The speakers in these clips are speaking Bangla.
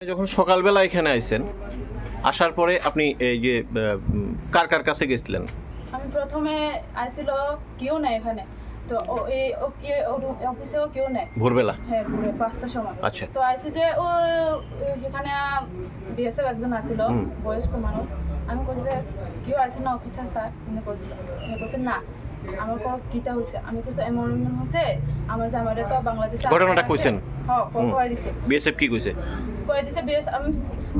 যখন সকালবেলা এখানে আইছেন আসার পরে আপনি এই যে কার কার কাছে গেছিলেন? আমি প্রথমে আসছিল কেউ নেই এখানে। তো ও- এই ও- এই ও- অফিসেও কেউ নেই। ভোরবেলা? হ্যাঁ পুরো পাঁচটার সময়। আচ্ছা। তো আইসি যে ও এখানে বিএসএফ একজন আসছিল হুম। বয়স্ক মানুষ। আমি কইছি যে কেউ আসে না অফিসার স্যার। উনি কইছিল উনি কইছে না আমার কিতা হইছে। আমি কইছি এমন হইছে? আমার জামাইরে তো বাংলাদেশে ঘটনাটা কইছেন? হ্যাঁ। কই দিছে বিএসএফ কি কইছে কই দিছে বিএস আমি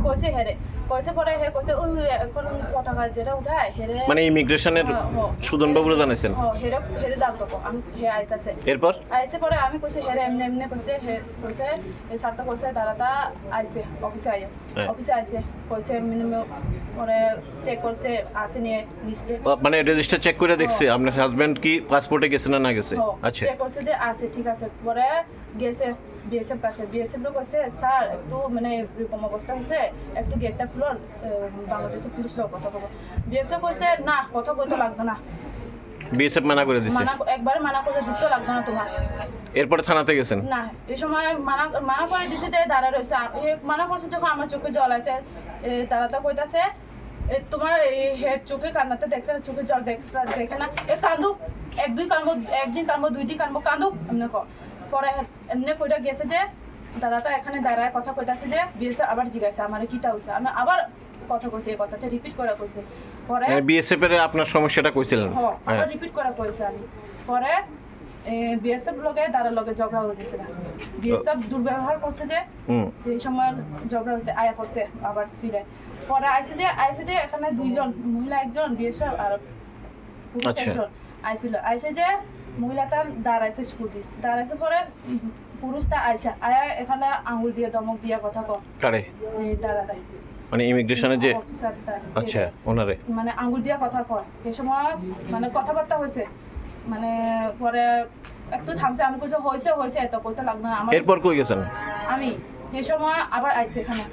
কইছে হেরে কইছে পরে হে কইছে ওই এখন পতাকা যেটা উঠায় হেরে মানে ইমিগ্রেশনের হ্যাঁ, হ্যাঁ। সুদন বাবুরে জানাইছেন? হ্যাঁ হেরে হেরে দাম দেবো আমি হে আইতাছে। এরপর? আইসে পরে আমি কইছে হেরে এমনি এমনি কইছে হে কইছে এই স্যারটা কইছে তারা তা আইছে অফিসে আইয়া হ্যাঁ। অফিসে আইছে কইছে মিনিমাম পরে চেক করছে আসে নিয়ে লিস্টে মানে রেজিস্টার চেক করে দেখছে আপনার হাজবেন্ড কি পাসপোর্টে গেছে না না গেছে? আচ্ছা। চেক করছে যে আছে ঠিক আছে পরে গেছে। বিএসএফ কাছে বিএসএফ কইছে স্যার একটু মানে এরকম অবস্থা হয়েছে একটু গেটটা খুলুন বাংলাদেশের পুলিশ লোক কথা বলব বিএসএফ কইছে না কথা কইতে লাগবে না। বিএসএফ মানা করে দিছে। মানা একবারে মানা করে দিতে লাগবে না তোমার এরপরে থানাতে গেছেন? না এই সময় মানা মানা করে দিছে যে দাঁড়া এ মানা করছে যখন আমার চোখে জল আছে তারা তো কইতাছে তোমার এই হেড চোখে কান্নাতে দেখছে না চোখে জল দেখছে দেখে না? এ কান্দুক এক দুই কানবো একদিন কানবো দুই দিন কানবো কান্দুক এমনি ক। পরে এমনি কইটা গেছে যে দাদাটা এখানে দাঁড়ায় কথা কইতাছে যে বিয়েছে আবার জিজ্ঞাসা আমার কিতা হইছে? আমি আবার কথা কইছে এই কথাটা রিপিট করে কইছে। পরে মানে বিএসএফ এর আপনার সমস্যাটা কইছিলেন? হ্যাঁ হ্যাঁ। রিপিট করা কইছে আমি। পরে বিএসএফ লগে দাঁড়ার লগে ঝগড়া গেছে বিএসএফ দুর্ব্যবহার করছে যে এই সময় ঝগড়া হয়েছে আয়া করছে আবার ফিরে। পরে আইসে যে আইসে যে এখানে দুইজন মহিলা একজন বিএসএফ আর পুরুষ আচ্ছা। একজন আইছিল। আইসে যে মহিলাটা দাঁড়াইছে স্কুটি দাঁড়াইছে পরে পুরুষটা আইসে আয়া এখানে আঙুল দিয়ে দমক দিয়ে কথা কয়। কারে? এই দাঁড়াটাই মানে ইমিগ্রেশনের যে আচ্ছা ওনারে। মানে আঙ্গুল দিয়া কথা কয়। সেই সময় মানে কথাবার্তা হয়েছে। মানে পরে একটু থামছে। আমি কইছে হয়েছে হয়েছে এত কইতে লাগবে না আমার এরপর কই গেছেন? আমি। সেই সময় আবার আইছে এখানে।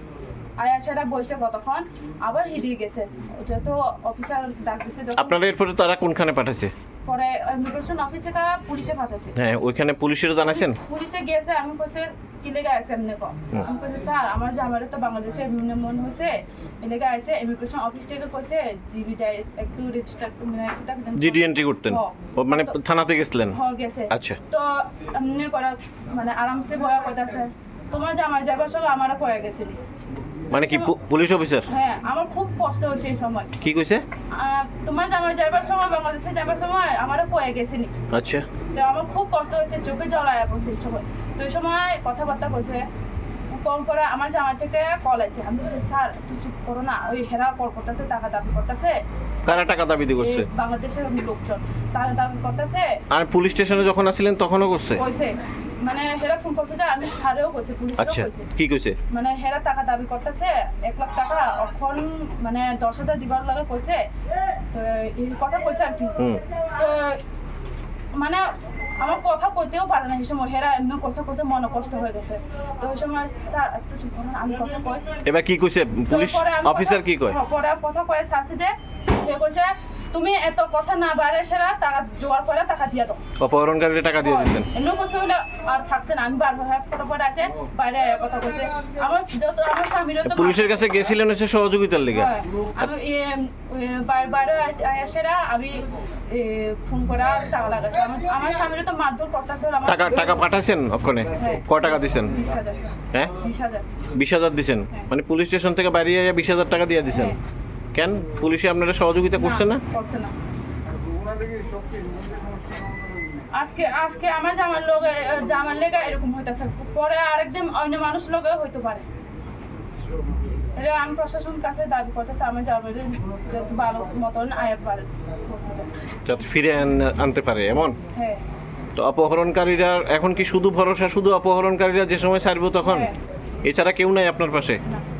আয়া সেটা বসে কতক্ষণ। আবার হিরিয়ে গেছে। যত অফিসার ডাক দিছে আপনারা এরপরে তারা কোনখানে পাঠাইছে? পরে ইমিগ্রেশন অফিস থেকে পুলিশে পাঠাইছে। হ্যাঁ ওইখানে পুলিশের জানাইছেন? পুলিশে গেছে আমি কইছে কি লেগে আছে এমনি কম। আমি কইছে স্যার আমার যে আমার তো বাংলাদেশে এমনি মন হয়েছে এলাকা আছে ইমিগ্রেশন অফিস থেকে কইছে জিবি একটু রেজিস্টার মানে জিডি এন্ট্রি করতেন। ও মানে থানাতে গেছিলেন? হয়ে গেছে। আচ্ছা। তো এমনি করা মানে আরামসে বয়া কইতাছে তোমার জামাই যাবার সঙ্গে আমারও কয়ে গেছিলি মানে কি পুলিশ অফিসার হ্যাঁ আমার খুব কষ্ট হয়েছে এই সময়। কি কইছে? তোমার জামাই যাবার সময় বাংলাদেশে যাবার সময় আমারও কয়ে গেছিলি আচ্ছা। তো আমার খুব কষ্ট হয়েছে চোখে জল আয়া পড়ছে এই সময়। তো এই সময় কথাবার্তা কইছে কম করে আমার জামাই থেকে কল আছে আমি বলছি স্যার একটু চুপ করো না ওই হেরা কল করতেছে টাকা দাবি করতেছে। কারা টাকা দাবি করছে? বাংলাদেশের লোকজন টাকা দাবি করতেছে। আর পুলিশ স্টেশনে যখন আসছিলেন তখনও করছে? কইছে। মানে হেরা ফোন করছে যে আমি স্যারেও কইছে পুলিশেও আচ্ছা কইছে। কি কইছে? মানে হেরা টাকা দাবি করতেছে এক লাখ টাকা এখন মানে দশ হাজার দিবার লাগে কইছে তো এই কথা কইছে আর কি। তো মানে আমার কথা কইতেও পারে না এই সময় হেরা এমনি কথা কইছে মনে কষ্ট হয়ে গেছে। তো ওই সময় স্যার একটু চুপ করুন, আমি কথা কই। এবার কি কইছে? পুলিশ অফিসার কথা- কি কয়? হ্যাঁ, পরে কথা কয়ে শাসি যে সে কইছে তুমি এত কথা না বাড়ে সেরা টাকা জোয়ার করে টাকা দিয়ে দাও। অপহরণকারীরা টাকা দিয়ে দিতেন এমনি কইছে হলে আর থাকছে না। আমি বারবার হ্যাঁ ফটো ফটো আছে বাইরে কথা কইছে আমার যত আমার স্বামীরও তো পুলিশের কাছে গেছিলেন হচ্ছে সহযোগিতার লেগে। আমি বাইরে আসারা আমি ফোন করা টাকা লাগাচ্ছি। আমার স্বামীরও তো মারধর করতেছে। আমার টাকা টাকা পাঠাইছেন ওখানে হ্যাঁ। ক টাকা দিছেন? হ্যাঁ? বিশ হাজার। বিশ হাজার দিছেন? হ্যাঁ। মানে পুলিশ স্টেশন থেকে বাইরে আইয়া বিশ হাজার টাকা দিয়ে দিছেন। কেন? পুলিশে আপনারা সহযোগিতা করছে না করছে না। আজকে আজকে আমার জামার লগে জামার লেগে এরকম হইতেছে। পরে আরেকদিন অন্য মানুষ লগে হইতে পারে। এটা আমি প্রশাসন কাছে দাবি করতেছি আমার জামার যত ভালো মতন আয় পারে যাতে ফিরে আন- আনতে পারে এমন? হ্যাঁ। তো অপহরণকারীরা এখন কি শুধু ভরসা শুধু অপহরণকারীরা যে সময় ছাড়বো তখন? হ্যাঁ। এছাড়া কেউ নাই আপনার পাশে? না।